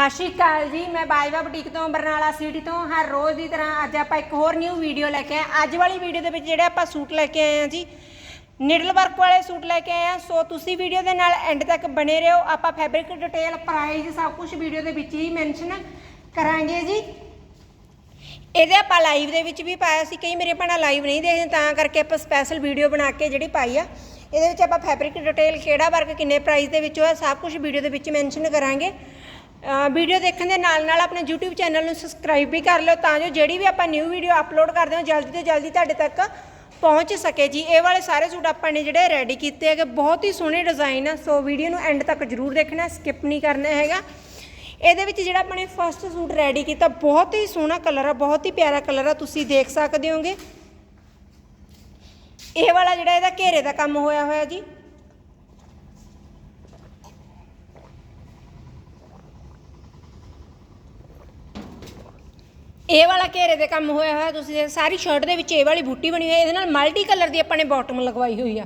ਸਤਿ ਸ਼੍ਰੀ ਅਕਾਲ ਜੀ, ਮੈਂ ਬਾਜਵਾ ਬੁਟੀਕ ਤੋਂ, ਬਰਨਾਲਾ ਸਿਟੀ ਤੋਂ, ਹਰ ਰੋਜ਼ ਦੀ ਤਰ੍ਹਾਂ ਅੱਜ ਆਪਾਂ ਇੱਕ ਹੋਰ ਨਿਊ ਵੀਡੀਓ ਲੈ ਕੇ ਆਏ ਅੱਜ ਵਾਲੀ ਵੀਡੀਓ ਦੇ ਵਿੱਚ ਜਿਹੜੇ ਆਪਾਂ ਸੂਟ ਲੈ ਕੇ ਆਏ ਆ ਜੀ ਨਿਡਲ ਵਰਕ ਵਾਲੇ ਸੂਟ ਲੈ ਕੇ ਆਏ ਆ ਸੋ ਤੁਸੀਂ ਵੀਡੀਓ ਦੇ ਨਾਲ ਐਂਡ ਤੱਕ ਬਣੇ ਰਹੋ। ਆਪਾਂ ਫੈਬਰਿਕ ਡਿਟੇਲ ਪ੍ਰਾਈਸ ਸਭ ਕੁਝ ਵੀਡੀਓ ਦੇ ਵਿੱਚ ਹੀ ਮੈਂਸ਼ਨ ਕਰਾਂਗੇ ਜੀ। ਇਹਦੇ ਆਪਾਂ ਲਾਈਵ ਦੇ ਵਿੱਚ ਵੀ ਪਾਇਆ ਸੀ। ਕਈ ਮੇਰੇ ਭੈਣਾਂ ਲਾਈਵ ਨਹੀਂ ਦੇਖਦੇ, ਤਾਂ ਕਰਕੇ ਆਪਾਂ ਸਪੈਸ਼ਲ ਵੀਡੀਓ ਬਣਾ ਕੇ ਜਿਹੜੀ ਪਾਈ ਆ, ਇਹਦੇ ਵਿੱਚ ਆਪਾਂ ਫੈਬਰਿਕ ਡਿਟੇਲ ਕਿਹੜਾ ਵਰਕ ਕਿੰਨੇ ਪ੍ਰਾਈਸ ਦੇ ਵਿੱਚ ਹੋਇਆ, ਸਭ ਕੁਝ ਵੀਡੀਓ ਦੇ ਵਿੱਚ ਮੈਂਸ਼ਨ ਕਰਾਂਗੇ। ਵੀਡੀਓ ਦੇਖਣ ਦੇ ਨਾਲ ਨਾਲ ਆਪਣੇ YouTube ਚੈਨਲ ਨੂੰ ਸਬਸਕ੍ਰਾਈਬ ਵੀ ਕਰ ਲਿਓ ਤਾਂ ਜੋ ਜਿਹੜੀ ਵੀ ਆਪਾਂ ਨਿਊ ਵੀਡੀਓ ਅਪਲੋਡ ਕਰਦੇ ਹਾਂ ਜਲਦੀ ਤੋਂ ਜਲਦੀ ਤੁਹਾਡੇ ਤੱਕ ਪਹੁੰਚ ਸਕੇ ਜੀ। ਇਹ ਵਾਲੇ ਸਾਰੇ ਸੂਟ ਆਪਾਂ ਨੇ ਜਿਹੜੇ ਰੈਡੀ ਕੀਤੇ ਹੈਗੇ, ਬਹੁਤ ਹੀ ਸੋਹਣੇ ਡਿਜ਼ਾਈਨ ਆ ਸੋ ਵੀਡੀਓ ਨੂੰ ਐਂਡ ਤੱਕ ਜਰੂਰ ਦੇਖਣਾ ਸਕਿਪ ਨਹੀਂ ਕਰਨਾ ਹੈਗਾ। ਇਹਦੇ ਵਿੱਚ ਜਿਹੜਾ ਆਪਾਂ ਨੇ ਫਸਟ ਸੂਟ ਰੈਡੀ ਕੀਤਾ, ਬਹੁਤ ਹੀ ਸੋਹਣਾ ਕਲਰ ਆ, ਬਹੁਤ ਹੀ ਪਿਆਰਾ ਕਲਰ ਆ, ਤੁਸੀਂ ਦੇਖ ਸਕਦੇ ਹੋਗੇ। ਇਹ ਵਾਲਾ ਜਿਹੜਾ ਇਹਦਾ ਘੇਰੇ ਦਾ ਕੰਮ ਹੋਇਆ ਹੋਇਆ ਜੀ। ਇਹ ਵਾਲਾ ਘੇਰੇ ਦੇ ਕੰਮ ਹੋਇਆ ਹੋਇਆ, ਤੁਸੀਂ ਦੇਖ, ਸਾਰੀ ਸ਼ਰਟ ਦੇ ਵਿੱਚ ਇਹ ਵਾਲੀ ਬੂਟੀ ਬਣੀ ਹੋਈ ਹੈ, ਇਹਦੇ ਨਾਲ ਮਲਟੀ ਕਲਰ ਦੀ ਆਪਾਂ ਨੇ ਬਾਟਮ ਲਗਵਾਈ ਹੋਈ ਆ।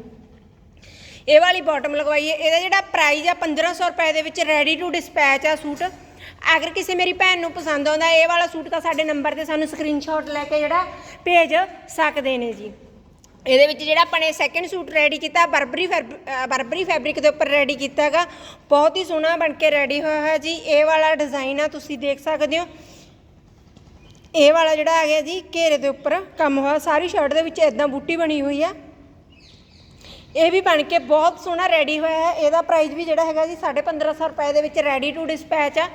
ਇਹ ਵਾਲੀ ਬਾਟਮ ਲਗਵਾਈ ਹੈ, ਇਹਦਾ ਜਿਹੜਾ ਪ੍ਰਾਈਸ ਆ 1500 ਰੁਪਏ ਦੇ ਵਿੱਚ ਰੈਡੀ ਟੂ ਡਿਸਪੈਚ ਆ ਸੂਟ। ਅਗਰ ਕਿਸੇ ਮੇਰੀ ਭੈਣ ਨੂੰ ਪਸੰਦ ਆਉਂਦਾ, ਇਹ ਵਾਲਾ ਸੂਟ ਤਾਂ ਸਾਡੇ ਨੰਬਰ ਤੇ ਸਾਨੂੰ ਸਕਰੀਨਸ਼ਾਟ ਲੈ ਕੇ ਜਿਹੜਾ ਭੇਜ ਸਕਦੇ ਨੇ ਜੀ। ਇਹਦੇ ਵਿੱਚ ਜਿਹੜਾ ਆਪਾਂ ਨੇ ਸੈਕੰਡ ਸੂਟ ਰੈਡੀ ਕੀਤਾ ਬਰਬਰੀ ਫੈਬ- ਬਰਬਰੀ ਫੈਬਰਿਕ ਦੇ ਉੱਪਰ ਰੈਡੀ ਕੀਤਾ ਹੈਗਾ। ਬਹੁਤ ਹੀ ਸੋਹਣਾ ਬਣ ਕੇ ਰੈਡੀ ਹੋਇਆ ਹੈ ਜੀ, ਇਹ ਵਾਲਾ ਡਿਜ਼ਾਈਨ ਆ, ਤੁਸੀਂ ਦੇਖ ਸਕਦੇ ਹੋ। ਇਹ ਵਾਲਾ ਜਿਹੜਾ ਆ ਗਿਆ ਜੀ, ਘੇਰੇ ਦੇ ਉੱਪਰ ਕੰਮ ਹੋਇਆ, ਸਾਰੀ ਸ਼ਰਟ ਦੇ ਵਿੱਚ ਇਦਾਂ ਬੂਟੀ ਬਣੀ ਹੋਈ ਆ। ਇਹ ਵੀ ਬਣ ਕੇ ਬਹੁਤ ਸੋਹਣਾ ਰੈਡੀ ਹੋਇਆ ਹੈ। ਇਹਦਾ ਪ੍ਰਾਈਸ ਵੀ ਜਿਹੜਾ ਹੈਗਾ ਜੀ 1550 ਰੁਪਏ ਦੇ ਵਿੱਚ ਰੈਡੀ ਟੂ ਡਿਸਪੈਚ ਆ।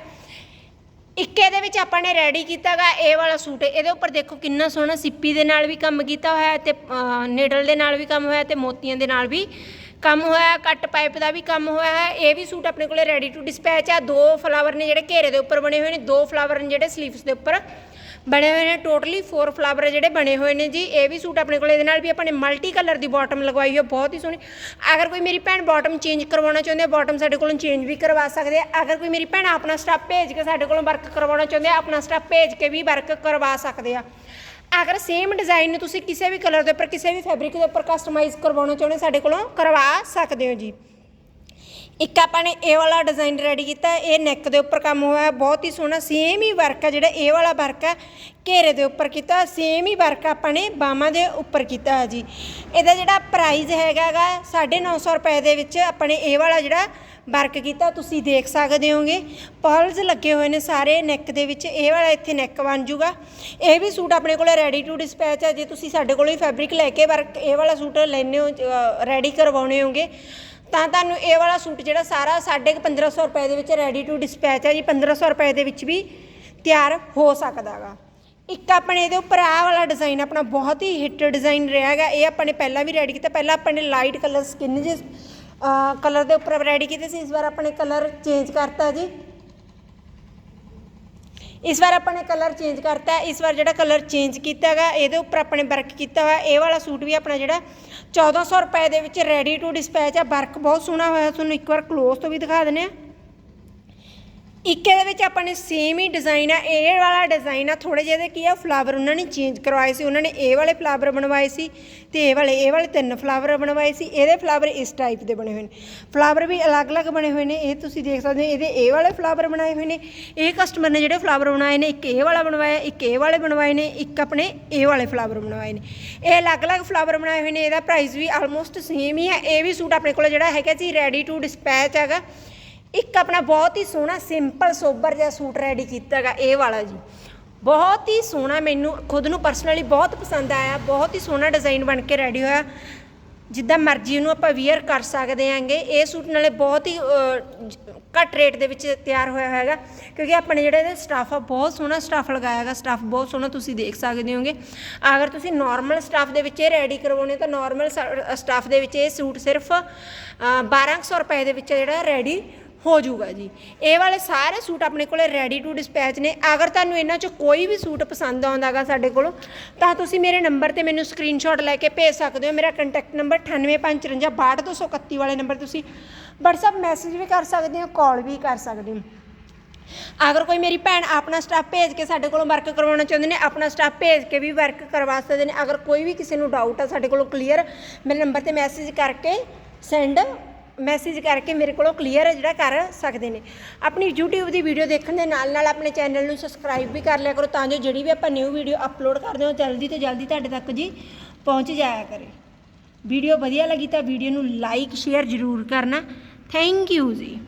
ਇੱਕ ਇਹਦੇ ਵਿੱਚ ਆਪਾਂ ਨੇ ਰੈਡੀ ਕੀਤਾਗਾ ਇਹ ਵਾਲਾ ਸੂਟ। ਇਹਦੇ ਉੱਪਰ ਦੇਖੋ ਕਿੰਨਾ ਸੋਹਣਾ ਸਿੱਪੀ ਦੇ ਨਾਲ ਵੀ ਕੰਮ ਕੀਤਾ ਹੋਇਆ ਹੈ ਤੇ ਨੀਡਲ ਦੇ ਨਾਲ ਵੀ ਕੰਮ ਹੋਇਆ ਤੇ ਮੋਤੀਆਂ ਦੇ ਨਾਲ ਵੀ ਕੰਮ ਹੋਇਆ, ਕੱਟ ਪਾਈਪ ਦਾ ਵੀ ਕੰਮ ਹੋਇਆ ਹੈ। ਇਹ ਵੀ ਸੂਟ ਆਪਣੇ ਕੋਲੇ ਰੈਡੀ ਟੂ ਡਿਸਪੈਚ ਆ। ਦੋ ਫਲਾਵਰ ਨੇ ਜਿਹੜੇ ਘੇਰੇ ਦੇ ਉੱਪਰ ਬਣੇ ਹੋਏ ਨੇ, ਦੋ ਫਲਾਵਰ ਨੇ ਜਿਹੜੇ ਸਲੀਵਸ ਦੇ ਉੱਪਰ। ਬਣੇ ਹੋਏ ਨੇ ਟੋਟਲੀ ਫੋਰ ਫਲਾਵਰ ਜਿਹੜੇ ਬਣੇ ਹੋਏ ਨੇ ਜੀ, ਇਹ ਵੀ ਸੂਟ ਆਪਣੇ ਕੋਲ, ਇਹਦੇ ਨਾਲ ਵੀ ਆਪਾਂ ਨੇ ਮਲਟੀ ਕਲਰ ਦੀ ਬਾਟਮ ਲਗਵਾਈ ਹੋਈ ਬਹੁਤ ਹੀ ਸੋਹਣੀ। ਅਗਰ ਕੋਈ ਮੇਰੀ ਭੈਣ ਬਾਟਮ ਚੇਂਜ ਕਰਵਾਉਣਾ ਚਾਹੁੰਦੇ ਆ ਬਾਟਮ ਸਾਡੇ ਕੋਲੋਂ ਚੇਂਜ ਵੀ ਕਰਵਾ ਸਕਦੇ ਆ। ਅਗਰ ਕੋਈ ਮੇਰੀ ਭੈਣ ਆਪਣਾ ਸਟਾਫ ਭੇਜ ਕੇ ਸਾਡੇ ਕੋਲੋਂ ਵਰਕ ਕਰਵਾਉਣਾ ਚਾਹੁੰਦੇ ਆ, ਆਪਣਾ ਸਟਾਫ ਭੇਜ ਕੇ ਵੀ ਵਰਕ ਕਰਵਾ ਸਕਦੇ ਆ। ਅਗਰ ਸੇਮ ਡਿਜ਼ਾਈਨ ਨੂੰ ਤੁਸੀਂ ਕਿਸੇ ਵੀ ਕਲਰ ਦੇ ਉੱਪਰ, ਕਿਸੇ ਵੀ ਫੈਬਰਿਕ ਦੇ ਉੱਪਰ ਕਸਟਮਾਈਜ਼ ਕਰਵਾਉਣਾ ਚਾਹੁੰਦੇ ਸਾਡੇ ਕੋਲੋਂ ਕਰਵਾ ਸਕਦੇ ਹੋ ਜੀ। ਇੱਕ ਆਪਾਂ ਨੇ ਇਹ ਵਾਲਾ ਡਿਜ਼ਾਈਨ ਰੈਡੀ ਕੀਤਾ, ਇਹ ਨੈਕ ਦੇ ਉੱਪਰ ਕੰਮ ਹੋਇਆ ਹੈ ਬਹੁਤ ਹੀ ਸੋਹਣਾ ਸੇਮ ਹੀ ਵਰਕ ਹੈ ਜਿਹੜਾ ਇਹ ਵਾਲਾ ਵਰਕ ਹੈ ਘੇਰੇ ਦੇ ਉੱਪਰ ਕੀਤਾ ਸੇਮ ਹੀ ਵਰਕ ਆਪਾਂ ਨੇ ਬਾਹਾਂ ਦੇ ਉੱਪਰ ਕੀਤਾ ਹੈ ਜੀ। ਇਹਦਾ ਜਿਹੜਾ ਪ੍ਰਾਈਸ ਹੈਗਾਗਾ 950 ਰੁਪਏ ਦੇ ਵਿੱਚ ਆਪਾਂ ਨੇ ਇਹ ਵਾਲਾ ਜਿਹੜਾ ਵਰਕ ਕੀਤਾ, ਤੁਸੀਂ ਦੇਖ ਸਕਦੇ ਹੋਗੇ। ਪਰਲਸ ਲੱਗੇ ਹੋਏ ਨੇ ਸਾਰੇ ਨੈਕ ਦੇ ਵਿੱਚ, ਇਹ ਵਾਲਾ ਇੱਥੇ ਨੈਕ ਬਣ ਜੂਗਾ। ਇਹ ਵੀ ਸੂਟ ਆਪਣੇ ਕੋਲ ਰੈਡੀ ਟੂ ਡਿਸਪੈਚ ਹੈ ਜੇ ਤੁਸੀਂ ਸਾਡੇ ਕੋਲੋਂ ਹੀ ਫੈਬਰਿਕ ਲੈ ਕੇ ਵਰਕ ਇਹ ਵਾਲਾ ਸੂਟ ਲੈਣੇ ਹੋ ਰੈਡੀ ਕਰਵਾਉਣੇ ਹੋਗੇ ਤਾਂ ਤੁਹਾਨੂੰ ਇਹ ਵਾਲਾ ਸੂਟ ਜਿਹੜਾ ਸਾਰਾ 1550 ਰੁਪਏ ਦੇ ਵਿੱਚ ਰੈਡੀ ਟੂ ਡਿਸਪੈਚ ਹੈ ਜੀ 1500 ਰੁਪਏ ਦੇ ਵਿੱਚ ਵੀ ਤਿਆਰ ਹੋ ਸਕਦਾਗਾ ਇੱਕ ਆਪਣੇ ਇਹਦੇ ਉੱਪਰ ਆਹ ਵਾਲਾ ਡਿਜ਼ਾਈਨ ਆਪਣਾ ਬਹੁਤ ਹੀ ਹਿੱਟ ਡਿਜ਼ਾਈਨ ਰਿਹਾ ਹੈਗਾ। ਇਹ ਆਪਾਂ ਨੇ ਪਹਿਲਾਂ ਵੀ ਰੈਡੀ ਕੀਤਾ, ਪਹਿਲਾਂ ਆਪਾਂ ਨੇ ਲਾਈਟ ਕਲਰ ਸਕਿਨ ਜਿਸ ਕਲਰ ਦੇ ਉੱਪਰ ਰੈਡੀ ਕੀਤੇ ਸੀ, ਇਸ ਵਾਰ ਆਪਣੇ ਕਲਰ ਚੇਂਜ ਕਰਤਾ ਜੀ। ਇਸ ਵਾਰ ਆਪਾਂ ਨੇ ਕਲਰ ਚੇਂਜ ਕਰਤਾ ਇਸ ਵਾਰ ਜਿਹੜਾ ਕਲਰ ਚੇਂਜ ਕੀਤਾ ਹੈਗਾ, ਇਹਦੇ ਉੱਪਰ ਆਪਣੇ ਵਰਕ ਕੀਤਾ ਹੋਇਆ, ਇਹ ਵਾਲਾ ਸੂਟ ਵੀ ਆਪਣਾ ਜਿਹੜਾ 1400 ਰੁਪਏ ਦੇ ਵਿੱਚ ਰੈਡੀ ਟੂ ਡਿਸਪੈਚ ਆ ਵਰਕ ਬਹੁਤ ਸੋਹਣਾ ਹੋਇਆ, ਤੁਹਾਨੂੰ ਇੱਕ ਵਾਰ ক্লোਜ਼ ਤੋਂ ਵੀ ਦਿਖਾ ਦਿੰਦੇ ਆ ਇੱਕ ਇਹਦੇ ਵਿੱਚ ਆਪਾਂ ਨੇ ਸੇਮ ਹੀ ਡਿਜ਼ਾਈਨ ਆ, ਇਹ ਵਾਲਾ ਡਿਜ਼ਾਈਨ ਆ ਥੋੜੇ ਜਿਹੇ ਦੇ ਕੀ ਆ ਫਲਾਵਰ ਉਹਨਾਂ ਨੇ ਚੇਂਜ ਕਰਵਾਏ ਸੀ, ਉਹਨਾਂ ਨੇ ਇਹ ਵਾਲੇ ਫਲਾਵਰ ਬਣਵਾਏ ਸੀ ਤੇ ਇਹ ਵਾਲੇ ਇਹ ਵਾਲੇ ਤਿੰਨ ਫਲਾਵਰ ਬਣਵਾਏ ਸੀ, ਇਹਦੇ ਫਲਾਵਰ ਇਸ ਟਾਈਪ ਦੇ ਬਣੇ ਹੋਏ ਨੇ। ਫਲਾਵਰ ਵੀ ਅਲੱਗ-ਅਲੱਗ ਬਣੇ ਹੋਏ ਨੇ, ਇਹ ਤੁਸੀਂ ਦੇਖ ਸਕਦੇ ਹੋ, ਇਹਦੇ ਇਹ ਵਾਲੇ ਫਲਾਵਰ ਬਣਾਏ ਹੋਏ ਨੇ, ਇਹ ਕਸਟਮਰ ਨੇ ਜਿਹੜੇ ਫਲਾਵਰ ਬਣਾਏ ਨੇ, ਇੱਕ ਇਹ ਵਾਲਾ ਬਣਵਾਇਆ, ਇੱਕ ਇਹ ਵਾਲੇ ਬਣਵਾਏ ਨੇ, ਇੱਕ ਆਪਣੇ ਇਹ ਵਾਲੇ ਫਲਾਵਰ ਬਣਵਾਏ ਨੇ। ਇਹ ਅਲੱਗ-ਅਲੱਗ ਫਲਾਵਰ ਬਣਾਏ ਹੋਏ ਨੇ, ਇਹਦਾ ਪ੍ਰਾਈਸ ਵੀ ਆਲਮੋਸਟ ਸੇਮ ਹੀ ਆ, ਇਹ ਵੀ ਸੂਟ ਆਪਣੇ ਕੋਲ ਜਿਹੜਾ ਹੈਗਾ ਜੀ ਰੈਡੀ ਟੂ ਡਿਸਪੈਚ ਹੈਗਾ। ਇੱਕ ਆਪਣਾ ਬਹੁਤ ਹੀ ਸੋਹਣਾ ਸਿੰਪਲ ਸੋਬਰ ਜਿਹਾ ਸੂਟ ਰੈਡੀ ਕੀਤਾ ਹੈਗਾ ਇਹ ਵਾਲਾ ਜੀ। ਬਹੁਤ ਹੀ ਸੋਹਣਾ ਮੈਨੂੰ ਖੁਦ ਨੂੰ ਪਰਸਨਲੀ ਬਹੁਤ ਪਸੰਦ ਆਇਆ ਬਹੁਤ ਹੀ ਸੋਹਣਾ ਡਿਜ਼ਾਈਨ ਬਣ ਕੇ ਰੈਡੀ ਹੋਇਆ। ਜਿੱਦਾਂ ਮਰਜ਼ੀ ਉਹਨੂੰ ਆਪਾਂ ਵੀਅਰ ਕਰ ਸਕਦੇ ਆਂਗੇ ਇਹ ਸੂਟ ਨਾਲੇ ਬਹੁਤ ਹੀ ਘੱਟ ਰੇਟ ਦੇ ਵਿੱਚ ਤਿਆਰ ਹੋਇਆ ਹੈਗਾ ਕਿਉਂਕਿ ਆਪਣੇ ਜਿਹੜਾ ਇਹਦਾ ਸਟਾਫ ਆ ਬਹੁਤ ਸੋਹਣਾ ਸਟਾਫ ਲਗਾਇਆ ਹੈਗਾ ਸਟਾਫ ਬਹੁਤ ਸੋਹਣਾ ਤੁਸੀਂ ਦੇਖ ਸਕਦੇ ਹੋਗੇ। ਅਗਰ ਤੁਸੀਂ ਨਾਰਮਲ ਸਟਾਫ ਦੇ ਵਿੱਚ ਇਹ ਰੈਡੀ ਕਰਵਾਉਣੇ ਤਾਂ ਨਾਰਮਲ ਸਟਾਫ ਦੇ ਵਿੱਚ ਇਹ ਸੂਟ ਸਿਰਫ ਅਹ, 1200 ਰੁਪਏ ਦੇ ਵਿੱਚ ਜਿਹੜਾ ਰੈਡੀ ਹੋ ਜਾਊਗਾ ਜੀ। ਇਹ ਵਾਲੇ ਸਾਰੇ ਸੂਟ ਆਪਣੇ ਕੋਲੇ ਰੈਡੀ ਟੂ ਡਿਸਪੈਚ ਨੇ। ਅਗਰ ਤੁਹਾਨੂੰ ਇਹਨਾਂ ਚੋਂ ਕੋਈ ਵੀ ਸੂਟ ਪਸੰਦ ਆਉਂਦਾਗਾ ਸਾਡੇ ਕੋਲੋਂ, ਤਾਂ ਤੁਸੀਂ ਮੇਰੇ ਨੰਬਰ ਤੇ ਮੈਨੂੰ ਸਕਰੀਨਸ਼ਾਟ ਲੈ ਕੇ ਭੇਜ ਸਕਦੇ ਹੋ। ਮੇਰਾ ਕੰਟੈਕਟ ਨੰਬਰ 9855622231 ਵਾਲੇ ਨੰਬਰ ਤੁਸੀਂ WhatsApp ਮੈਸੇਜ ਵੀ ਕਰ ਸਕਦੇ ਹੋ ਕਾਲ ਵੀ ਕਰ ਸਕਦੇ ਹੋ। ਅਗਰ ਕੋਈ ਮੇਰੀ ਭੈਣ ਆਪਣਾ ਸਟਾਫ ਭੇਜ ਕੇ ਸਾਡੇ ਕੋਲੋਂ ਵਰਕ ਕਰਵਾਉਣਾ ਚਾਹੁੰਦੇ ਨੇ, ਆਪਣਾ ਸਟਾਫ ਭੇਜ ਕੇ ਵੀ ਵਰਕ ਕਰਵਾ ਸਕਦੇ ਨੇ। ਅਗਰ ਕੋਈ ਵੀ ਕਿਸੇ ਨੂੰ ਡਾਊਟ ਆ ਸਾਡੇ ਕੋਲੋਂ ਕਲੀਅਰ ਮੇਰੇ ਨੰਬਰ ਤੇ ਮੈਸੇਜ ਕਰਕੇ ਸੈਂਡ ਮੈਸੇਜ ਕਰਕੇ ਮੇਰੇ ਕੋਲੋਂ ਕਲੀਅਰ ਜਿਹੜਾ ਕਰ ਸਕਦੇ ਨੇ। ਆਪਣੀ YouTube ਦੀ ਵੀਡੀਓ ਦੇਖਣ ਦੇ ਨਾਲ ਨਾਲ ਆਪਣੇ ਚੈਨਲ ਨੂੰ ਸਬਸਕ੍ਰਾਈਬ ਵੀ ਕਰ ਲਿਆ ਕਰੋ ਤਾਂ ਜੋ ਜਿਹੜੀ ਵੀ ਆਪਾਂ ਨਿਊ ਵੀਡੀਓ ਅਪਲੋਡ ਕਰਦੇ ਹਾਂ ਜਲਦੀ ਤੋਂ ਜਲਦੀ ਤੁਹਾਡੇ ਤੱਕ ਜੀ ਪਹੁੰਚ ਜਾਇਆ ਕਰੇ। ਵੀਡੀਓ ਵਧੀਆ ਲੱਗੀ ਤਾਂ ਵੀਡੀਓ ਨੂੰ ਲਾਈਕ ਸ਼ੇਅਰ ਜ਼ਰੂਰ ਕਰਨਾ। ਥੈਂਕ ਯੂ ਜੀ।